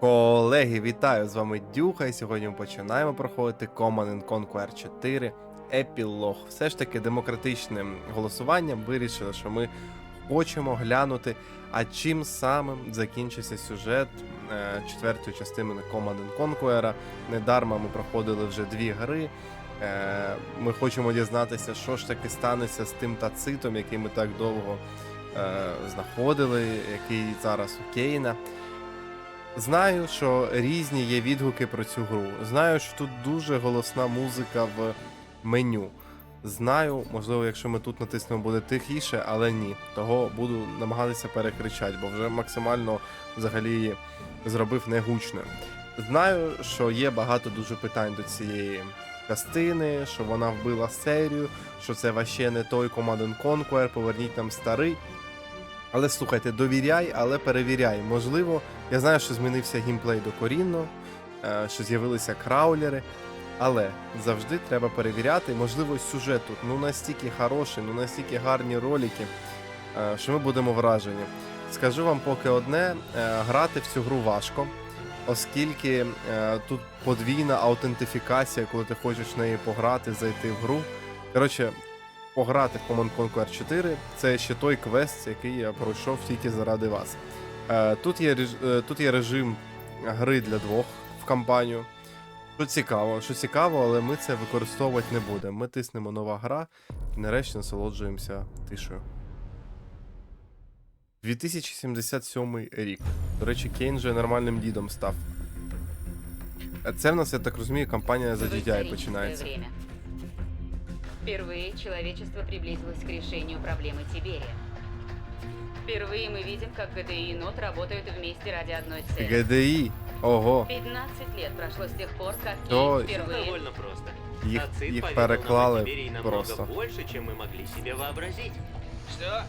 Колеги, вітаю! З вами Дюха, і сьогодні ми починаємо проходити Command Conquer 4 Епілог. Все ж таки демократичним голосуванням вирішили, що ми хочемо глянути, а чим самим закінчився сюжет е, четвертої частини Command Conquer. Недарма ми проходили вже дві гри. Е, Ми хочемо дізнатися, що ж таки станеться з тим тацитом, який ми так довго е, знаходили, який зараз у Кейна. Знаю, що різні є відгуки про цю гру. Знаю, що тут дуже голосна музика в меню. Знаю, можливо, якщо ми тут натиснемо, буде тихіше, але ні. Того буду намагатися перекричати, бо вже максимально взагалі зробив негучно. Знаю, що є багато дуже питань до цієї частини, що вона вбила серію, що це ваще не той Command Conquer, поверніть нам старий. Але слухайте, довіряй, але перевіряй. Можливо, я знаю, що змінився геймплей докорінно, е, що з'явилися краулери, але завжди треба перевіряти. Можливо, сюжет тут ну настільки хороший, ну настільки гарні ролики, е, що ми будемо вражені. Скажу вам поки одне: е, грати в цю гру важко, оскільки тут подвійна аутентифікація, коли ти хочеш в неї пограти, зайти в гру. Коротше, пограти в Command Conquer 4 це ще той квест, який я пройшов тільки заради вас. Е, Тут є, е, тут є режим гри для двох в кампанію. Що цікаво, що цікаво, але ми це використовувати не будемо. Ми тиснемо нова гра і нарешті насолоджуємося тишею. 2077 рік. До речі, Кейн вже нормальним дідом став. Е, Це в нас, я так розумію, кампанія за DDI починається. время. Впервые человечество приблизилось к решению проблемы Тиберия. Впервые мы видим, как ГДИ и НОТ работают вместе ради одной цели. ГДІ. Ого. 15 лет прошло с тех пор, как То- Кейн впервые... Довольно просто. Їх, Нацит їх поведал нам о переклали Тиберии намного просто. больше, чем мы могли себе вообразить. Что?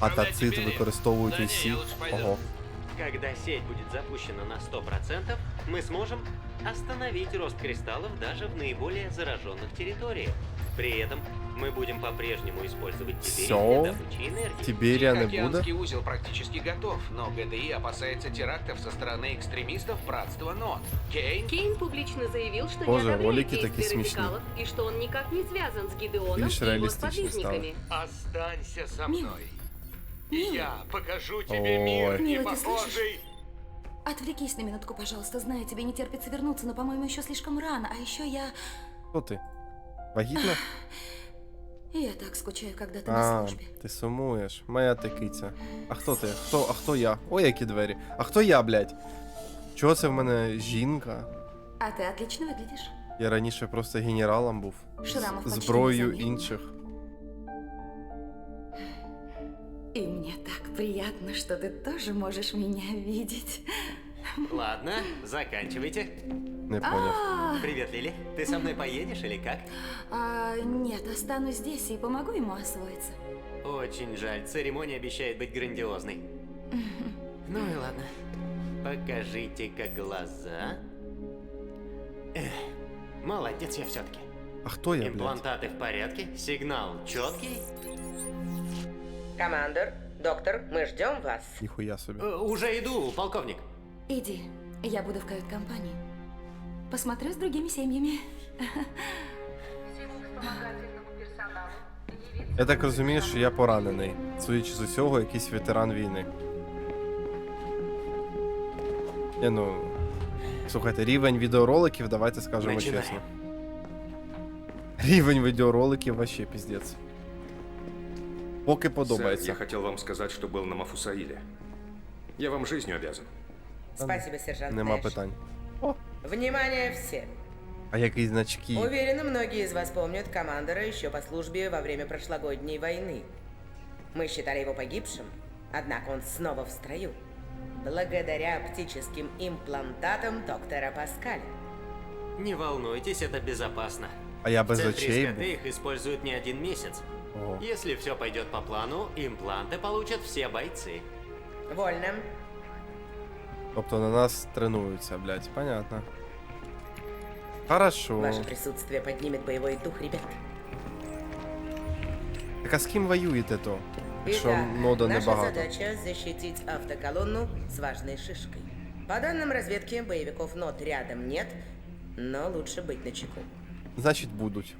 А Управлять тацит Тиберием? використовують Да не, усі. я лучше пойду. Ого. Когда сеть будет запущена на 100%, мы сможем остановить рост кристаллов даже в наиболее зараженных территориях. При этом мы будем по-прежнему использовать для добычи энергии. Буде. Тихоокеанский узел практически готов, но ГДИ опасается терактов со стороны экстремистов братства НОТ. Кейн? Кейн публично заявил, что Боже, не одобряет ролики действия такие смешные. радикалов и что он никак не связан с Гидеоном Видишь, и его сподвижниками. Останься со мной. И Мил. я покажу Ой. тебе мир, не Милый, ты слышишь? похожий. Отвлекись на минутку, пожалуйста. Знаю, тебе не терпится вернуться, но, по-моему, еще слишком рано. А еще я... Хто ти? Вагітна? Я так скучаю, когда ты на А, службе. ти сумуєш. Моя ти киця. А хто ти? Хто? А хто я? Ой, які двері. А хто я, блядь? Чого це в мене жінка? А ты отлично выглядишь. Я раніше просто генералом був. Шрамов З почти зброєю не заметно. інших. И мне так приятно, что ты тоже можешь меня видеть. Ладно, заканчивайте. Не поняв. А, Привет, Лили. Ты со мной поедешь или как? а, нет, останусь здесь и помогу ему освоиться. Очень жаль, церемония обещает быть грандиозной. Ну и ладно. Покажите-ка глаза. Эх, молодец я все-таки. А хто я, блядь? Имплантаты в порядке, сигнал четкий. Командор, доктор, мы ждем вас. Ніхуя собі. Э, уже иду, полковник. Иди, я буду в кают-компании. Посмотрю с другими семьями. Я так розумію, що я поранений. Судячи з усього, якийсь ветеран війни. Я ну. Слухайте, рівень відеороликів, давайте скажемо Починай. чесно. Рівень відеороликів вообще піздець. Поки Сэр, подобається. я хотел вам сказать, что был на Мафусаиле. Я вам жизнью обязан. Спасибо, сержант Нема Нэш. питань. Внимание все! А які значки? Уверен, многие из вас помнят командора еще по службе во время прошлогодней войны. Мы считали его погибшим, однако он снова в строю. Благодаря оптическим имплантатам доктора Паскаля. Не волнуйтесь, это безопасно. А я В без центре очей СКТ був. их используют не один месяц. Ого. Если все пойдет по плану, импланты получат все бойцы. Вольно. Тобто на нас тренуються, блядь, понятно. Хорошо. Ваше присутствие поднимет боевой дух, ребят. Так а з ким воюєте то? Якщо нода наша небагато. задача защитить автоколонну с важной шишкой. По данным разведки, боевиков нот рядом нет, но лучше быть начеку. Значить, будуть.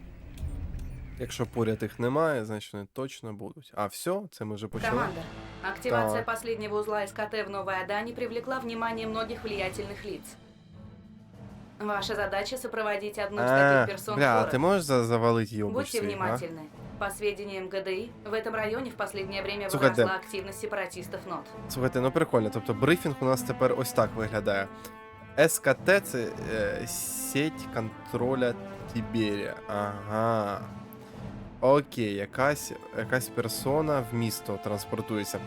Якщо поряд їх немає, значить вони точно будуть. А все, це ми вже почали. Командор, активация Так. последнего узла СКТ в Новой Адане привлекла внимание многих влиятельных лиц. Ваша задача сопроводить одну из А, таких персон в бля, а город. ти можеш за- завалити її Будьте внимательны. По сведениям ГДИ, в этом районе в последнее время Слухайте. выросла активность сепаратистов НОТ. Слухайте, ну прикольно. Тобто брифінг у нас тепер ось так виглядає. СКТ це е, сеть контроля Тіберія. Ага. Окей, якась, якась персона в місто транспортується.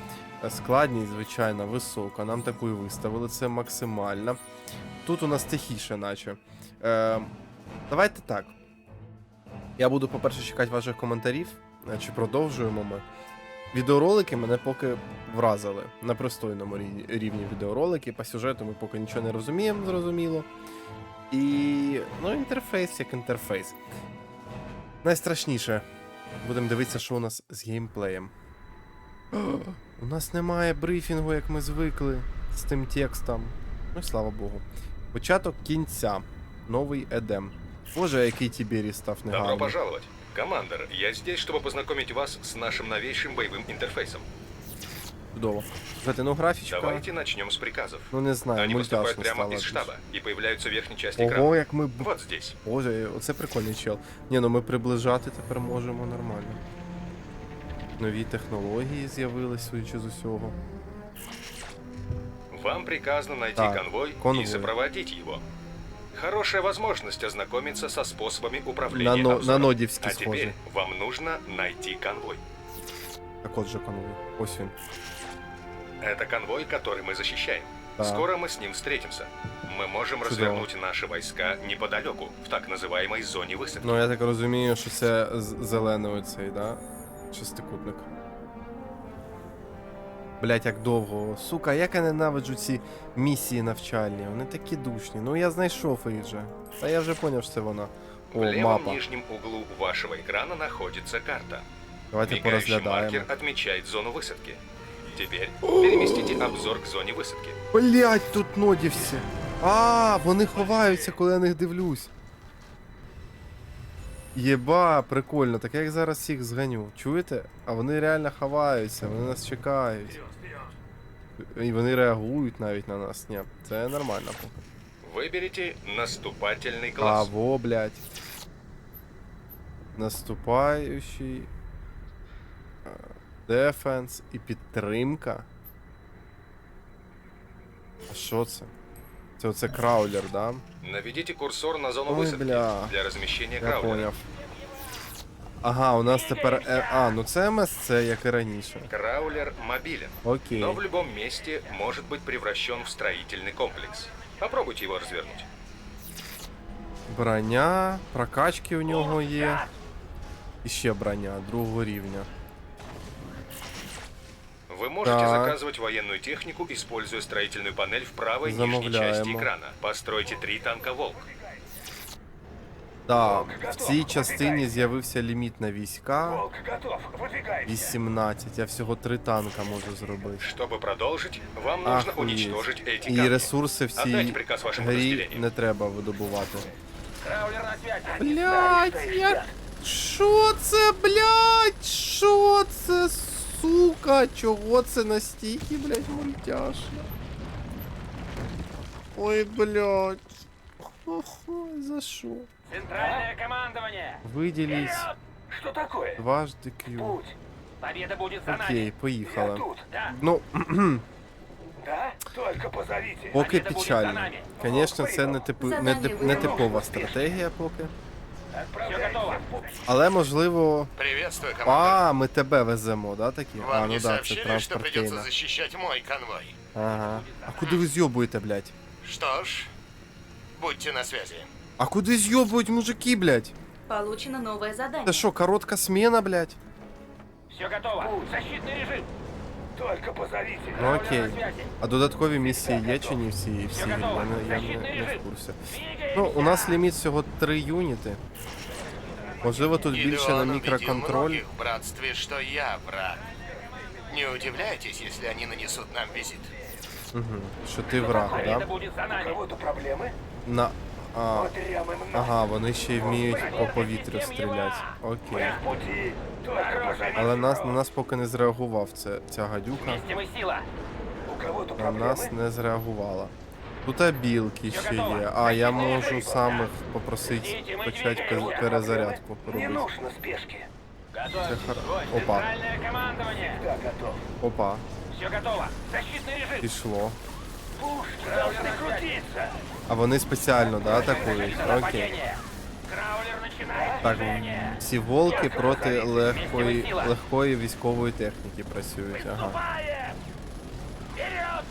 Складність, звичайно, висока. Нам таку і виставили. Це максимально. Тут у нас тихіше, наче. Е, давайте так. Я буду, по-перше, чекати ваших коментарів. е, Чи продовжуємо ми. Відеоролики мене поки вразили на пристойному рівні відеоролики. По сюжету ми поки нічого не розуміємо, зрозуміло. І. Ну, інтерфейс як інтерфейс. Найстрашніше. Будемо дивитися, що у нас з геймплеєм. У нас немає брифінгу, як ми звикли з тим текстом. Ну, слава Богу. Початок кінця. Новий Едем. Боже, який Тібері став Добро пожаловать. Командер, я здесь, чтобы познакомить вас с нашим новейшим боевым интерфейсом. Чудово. Слухайте, ну графічка. Давайте начнем с приказов. Ну не знаю, Они поступают прямо из штаба и появляются в верхней части экрана. Ого, як ми. Вот здесь. Боже, оце прикольний чел. Ні, ну ми приближати тепер можемо нормально. Нові технології з'явились, судячи з усього. Вам приказано найти Так, конвой, конвой. и сопроводить его. Хорошая возможность ознакомиться со способами управления На, но, на нодівські А схожі. теперь вам нужно найти конвой. Так от же конвой. Ось він. Это конвой, который мы защищаем. Так. Скоро мы с ним встретимся. Мы можем Чудово. развернуть наши войска неподалеку, в так называемой зоне высадки. Ну я так розумію, що це з- зелений оцей, да? Шестикутник. Блять, як довго. Сука, як я ненавиджу ці місії навчальні. Вони такі душні. Ну я знайшов їх вже. Та я вже поняв, що це вона. В О, левом мапа. нижнем углу вашего экрана находится карта. Давайте Мигающий порозглядаємо. маркер отмечает зону высадки. Теперь переместите обзор к зоне высадки. Блять, тут нодівці. А, вони ховаються, коли я на них дивлюсь. Єба, прикольно, так я їх зараз всіх зганю. Чуєте? А вони реально ховаються, вони нас чекають. І вони реагують навіть на нас. Ні, це нормально поки. Выберите наступательный А, класс. во, блядь. Наступаючий. е, Дефенс і підтримка. А що це? Це оце краулер, да? Наведите курсор на зону Ой, высадки бля. для размещения Я краулера. поняв. Ага, у нас тепер. е, А, ну це МСЦ, як і раніше. Краулер мобилен, Окей. но в любом месте может быть превращен в строительный комплекс. Попробуйте его развернуть. Броня, прокачки у нього є. І ще броня другого рівня. Вы можете Так. заказывать военную технику, используя строительную панель в правой нижней Замовляємо. части экрана. Постройте три танка «Волк». Так, в цій частині з'явився ліміт на війська. Волк готов. Выдвигаемся. 18. Я всього три танка можу зробити. Чтобы продолжить, вам нужно Ахуєть. уничтожить эти І камни. ресурси в Отдайте цій приказ вашим грі подразделениям. не треба видобувати. Краулер на связи. Блять, я. Що це, блять? Що це, сука? Чого це настільки, блять, мультяшно? Ой, блять. Охой, за що? Центральное командование. Виділіть Вперед! Что такое? дважди Q. Путь. Победа будет за Окей, нами. Я поїхали. тут. Да, Ну, да? Только позовите. поки Победа будет за печально. нами. Звісно, це не, типу, не, тип- не типова стратегія поки. Все готово. Але можливо. Приветствую, командир. А, ми тебе веземо, да, такі? Вам а, ну да, це сообщили, что транспорт придется Кейна. защищать мой конвой? Ага. А куди ви з'йобуєте, блядь? Что ж, будьте на связи. А куди з'йобують мужики, блядь? Получено новое задание. Це що, коротка смена, блядь? Все готово. Защитный режим. Только позовите. Ну Краулер окей. на связи. А додаткові місії є чи ні всі всі грі? Я, не, я не, не в курсі. Ну, у нас ліміт всього 3 юніти. Можливо, тут більше на Гидеон убедил мікроконтроль. многих в братстве, что я враг. Не удивляйтесь, если они нанесут нам визит. Угу. Що ти враг, Это да? будет за нами. У кого-то проблемы? На. А, Вот прямо им ага, вони ще й вміють по повітрю стріляти. Окей. Мы в пути. Только позовите. Але нас на нас поки не зреагував це, ця гадюка. Вместе мы сила. У кого-то На проблемы? нас не зреагувала. Тут а білки ще є. А, я можу сам їх попросити почати пе- перезарядку Не робити. нужно спешки. Це хар... Опа, командование. Да, готов. опа, Все готово. Защитный режим. пішло. А вони спеціально, да, атакують? Окей. Краулер начинает Так, движение. ці волки проти легкої, легкої військової техніки працюють. Ага. Вступаем. Вперед.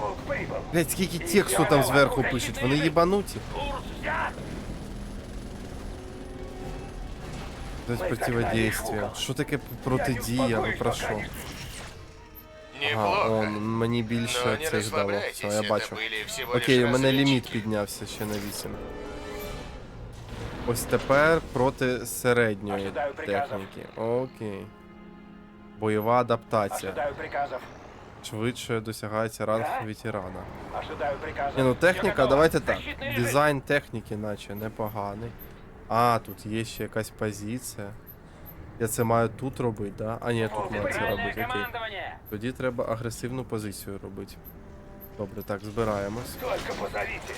Волк прибыл. Блять, скільки тексту там зверху пишуть, вони їбануті. Курс взят. Противодействие. Що таке протидія? Ви про що? Ага, Неплохо. он, мені більше Но не цих дало. расслабляйтесь, Все, я это бачу. были всего Окей, лишь у мене ліміт разведчики. піднявся ще на 8. Ось тепер проти середньої Ожидаю приказів. техніки. Окей. Бойова адаптація. Ожидаю приказов. Швидше досягається ранг Да? ветерана. Ожидаю приказов. Ні, ну Всё техніка, готово. давайте так. Защитный режим. Дизайн техніки, наче непоганий. А, тут є ще якась позиція. Я це маю тут робити, да? А ні, тут маю це Центральное робити, окей. командование. Тоді треба агресивну позицію робити. Добре, так, збираємось. Только позовите.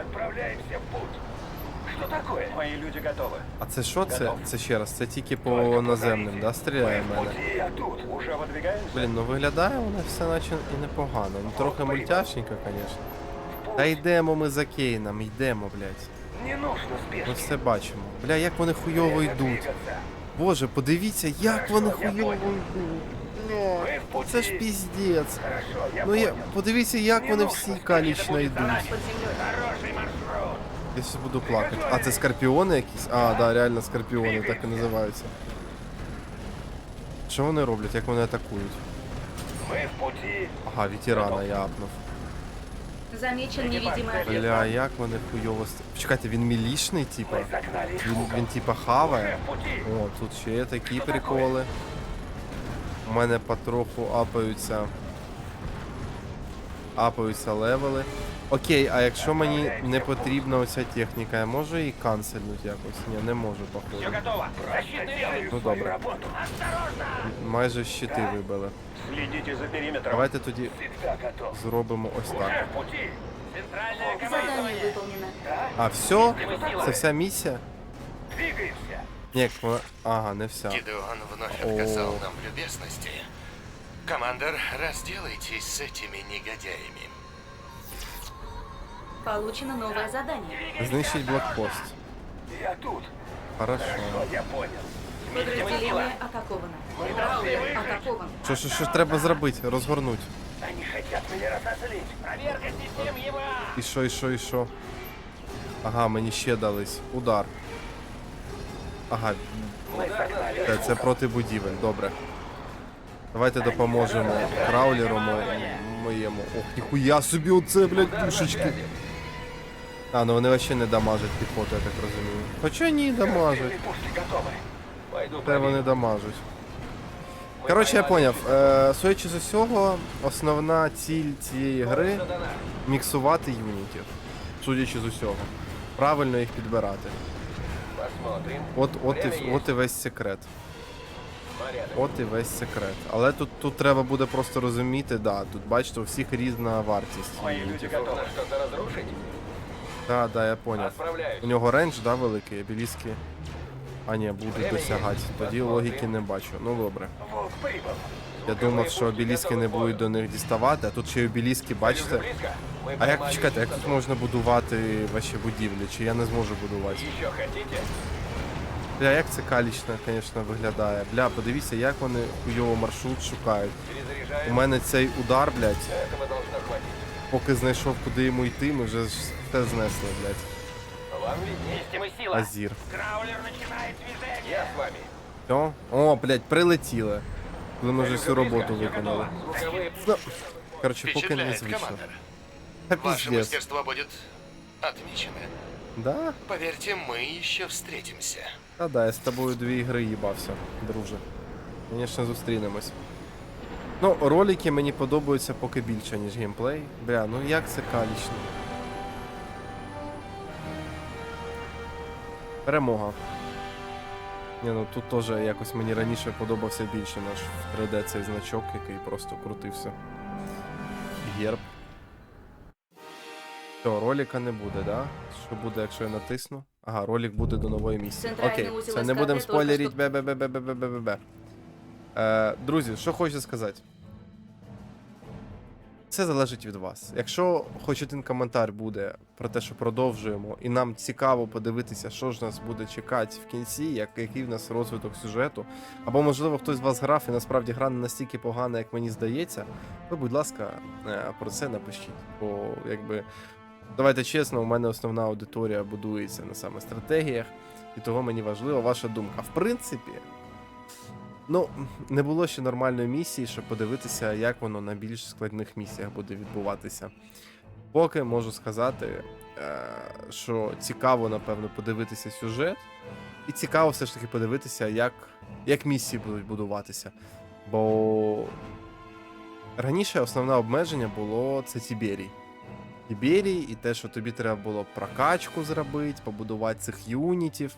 Отправляемся в путь. Что такое? Мои люди готовы. А це що це? Готов. Це ще раз, це тільки по Только наземним, позовите. да? Стріляє в Мы в мене. пути, я тут. Уже выдвигаемся? Блін, ну виглядає воно все наче і непогано. Ну трохи мультяшненько, звісно. В путь. Та йдемо ми за Кейном, йдемо, блядь. Не нужно спешки. Ми все бачимо. Бля, як вони хуйово Время йдуть. двигаться. Боже, подивіться, як вони Хорошо, я хуйово понял. йдуть. Мы в пути. Це ж піздець. Хорошо, я Ну я понял. подивіться, як Не вони нужно всі спешки, калічно это будет йдуть. задание. Хороший маршрут. Я сейчас буду плакати. А це скорпіони якісь? А, да, реально скорпіони, так і називаються. Що вони роблять, як вони атакують? Мы в пути. Ага, ветерана я апнув. Замечен невидимый объект. Бля, як вони хуйово ст- Почекайте, він мілішний, типа? Мы загнали их Він, в угол. він типа Уже хаває. в пути. О, тут ще є такі приколи. У мене потроху апаються. Апаються левели. Окей, а якщо мені не потрібна оця техніка, я можу її канцельнути якось? Ні, не можу, Все походу. готово. Защитный режим. Ну Свою добре. работу. Осторожно. Майже щити вибили. Следите за периметром. Давайте тоді Всегда готов. зробимо ось Уже так. в пути. Центральное Задание командование. выполнено. А, все? Це вся місія? Двигаемся. Ні, вона- ага, не вся. Гидеон вновь О. отказал нам в любезности. Командор, разделайтесь с этими негодяями. Получено новое задание. Знищить блокпост. Я тут. Хорошо. Я понял. Подразделение атаковано. Браулер атакован. Що, що, що треба зробити? Розгорнуть. Они хотят меня разозлить. Проверка систем ЕВА. І що, і що, і що? Ага, мені ще дались. Удар. Ага, Мы загнали це, це проти будівель, добре. Давайте допоможемо краулеру мо- моєму. Ох, ніхуя собі оце, блядь, душечки. А, ну вони вообще не дамажать піхоту, я так розумію. Хоча ні, дамажать. Те вони дамажуть. Коротше, я поняв. Е, судячи з усього, основна ціль цієї гри міксувати юнітів. Судячи з усього. Правильно їх підбирати. От, от, і, от і весь секрет. От і весь секрет. Але тут, тут треба буде просто розуміти, да, тут бачите, у всіх різна вартість. Мои люди разрушить. Да, да, я поняв. Отправляюсь. У нього рейндж, да, великий, обіліски. А ні, будуть досягати. Тоді логіки не бачу. Ну добре. Волк прибыл. Я думав, що обіліски не будуть до них діставати, а тут ще й обіліски, бачите? Близко. Мы А як поднимаем чекайте, як весну. тут можна будувати ваші будівлі? Чи я не зможу будувати? Еще хотите? Бля, як це калічно, звісно, виглядає. Бля, подивіться, як вони хуйово маршрут шукають. У Перезаряжаем. мене цей удар, блядь, Этого должно хватить. поки знайшов, куди йому йти, ми вже ж все знесли, блядь. Вам виднее. Вместе мы сила. Азір. Краулер начинает движение. Я с вами. Все? О, блядь, прилетіли. Коли ми вже всю роботу виконали. Звуковые Ну, коротше, поки не Впечатляет, звично. командор. Та Ваше піздець. мастерство будет отмечено. Да? Поверьте, мы еще встретимся. Та да, я з тобою дві ігри їбався, друже. Звісно, зустрінемось. Ну, ролики мені подобаються поки більше, ніж геймплей. Бля, ну як це калічно. Перемога. Ні, ну тут теж якось мені раніше подобався більше наш 3D цей значок, який просто крутився. Герб. Все, ролика не буде, да? Що буде, якщо я натисну? Ага, ролик буде до нової місії. Окей, це не будемо спойлерити. що- Бе-бе-бе-бе-бе-бе-бе. Е, друзі, що хочу сказати. Це залежить від вас. Якщо хоч один коментар буде про те, що продовжуємо, і нам цікаво подивитися, що ж нас буде чекати в кінці, як, який в нас розвиток сюжету, або, можливо, хтось з вас грав і насправді гра не настільки погана, як мені здається, то, будь ласка, е, про це напишіть. Бо, якби, давайте чесно, у мене основна аудиторія будується на саме стратегіях, і того мені важлива ваша думка. В принципі, Ну, не було ще нормальної місії, щоб подивитися, як воно на більш складних місіях буде відбуватися. Поки можу сказати, е, що цікаво, напевно, подивитися сюжет, і цікаво все ж таки подивитися, як, як місії будуть будуватися. Бо раніше основне обмеження було це Тіберій. Тіберій і те, що тобі треба було прокачку зробити, побудувати цих юнітів.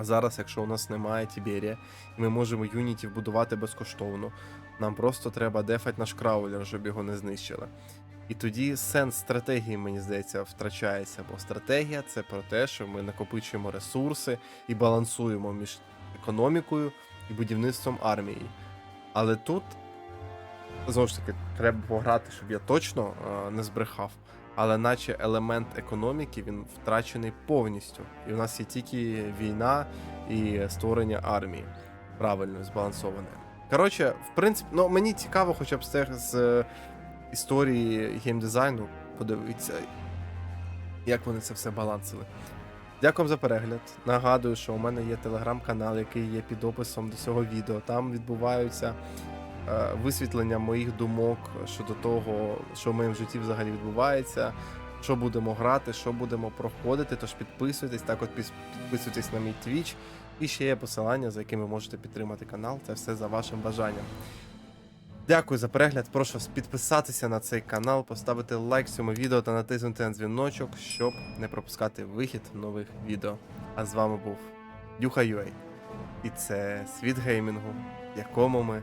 А зараз, якщо у нас немає Тіберія, ми можемо юнітів будувати безкоштовно, нам просто треба дефати наш краулер, щоб його не знищили. І тоді сенс стратегії, мені здається, втрачається, бо стратегія це про те, що ми накопичуємо ресурси і балансуємо між економікою і будівництвом армії. Але тут знову ж таки треба пограти, щоб я точно е, не збрехав. Але наче елемент економіки він втрачений повністю. І у нас є тільки війна і створення армії правильно збалансоване. Коротше, в принципі, ну мені цікаво, хоча б з, тех- з е, історії геймдизайну подивитися, як вони це все балансили. Дякую за перегляд. Нагадую, що у мене є телеграм-канал, який є під описом до цього відео. Там відбуваються висвітлення моїх думок щодо того, що в моєму житті взагалі відбувається, що будемо грати, що будемо проходити. Тож підписуйтесь, так от підписуйтесь на мій твіч. І ще є посилання, за яким ви можете підтримати канал. Це все за вашим бажанням. Дякую за перегляд. Прошу підписатися на цей канал, поставити лайк цьому відео та натиснути на дзвіночок, щоб не пропускати вихід нових відео. А з вами був Дюха Юей. І це світ геймінгу, в якому ми